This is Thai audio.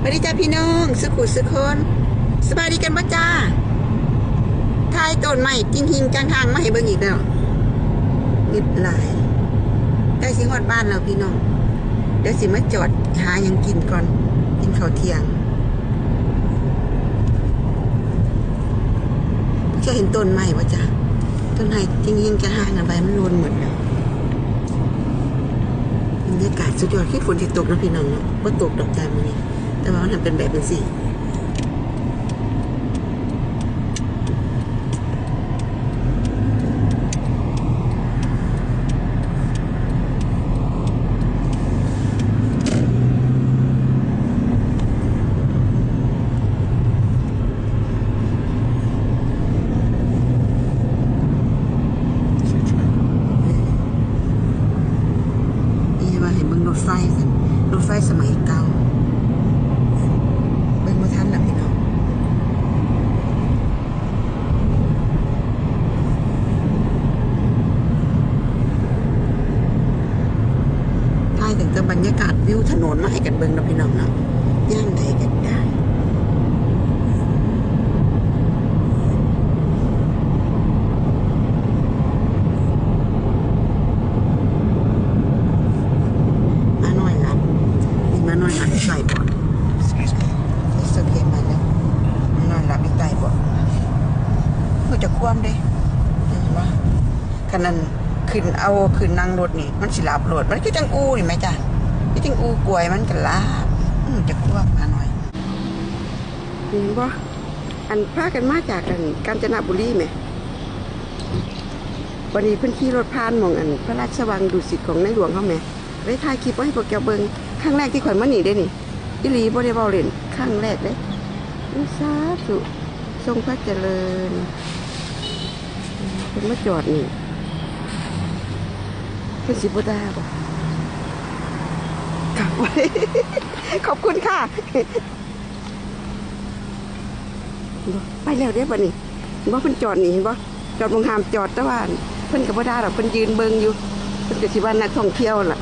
สวัสดีจ้าพี่น้องสุขุสุคนสบายดีกันปะจ้าทายต้นใหม่จริงหิงจังทางมาให้เบิ่งอีกแล้วนิดหลายใกล้สิฮอดบ้านแล้วพี่น้อง เดี๋ยวสิมาจอดหายังกินก่อน กินข้าวเที่ยงจะเห็นต้นใหม่ปะจ้าต้นไม้จริงหิงจังทางกันไปมันโลนหมดแล้วบรรยากาศสุดยอดที่ฝนที่ตกนะพี่น้องเนาะว่าตกดอกจานมันนี่ แต่ว่ามันทำเป็นแบบเป็นสี่ นี่ว่าเห็นเบิ่งรถไฟสิรถไฟสมัยเก่าเบิ่งมาทันนะพี่น้องถ่ายถึง กับบรรยากาศวิวถนนมาให้กันเบิ่งนะพี่น้องเนาะย่างใดกันได้มาหน่อยละนี่มาหน่อยละอีกไก่บ่อนสเกมาแล้วมาหน่อยละอีกไก่บ่อนเพื่อจะคว่ำด้เห็นปะขนาด ขึ้นเอาขึ้นนั่งรถนี่มันสิลาบรถมันคือจังอูนี่ไหมจ้ะคือจังอูกลวยมันก็ลาบอืมจะคว่ำมาหน่อยเห็นปะอันพากันมาจากกันกาญจนบุรีไหมวันนี้เพิ่นขี่รถผ่านมองอัน พระราชวังดุสิตของในหลวงเขาแหมได้ถ่ายคลิปไว้ให้พวกแกเบิงครั้งแรกที่ข่อยมานี่ได้นี่อีหลีบ่ได้เว้าเล่นครั้งแรกเด้อุสาธุทรงพระเจริญเพิ่นมาจอดนี่ เพิ่นสิบ่ได้บ่กลับไปขอบคุณค่ะ ไปแล้วเด้บัดนี้เห็นบ่เพิ่นจอดนี่เห็นบ่จอดบงหามจอดตะวันเพิ่นกับพ่อดาหรอกเพิ่นยืนเบิงอยู่เพิ่นกับสิว่านักท่องเที่ยวล่ะ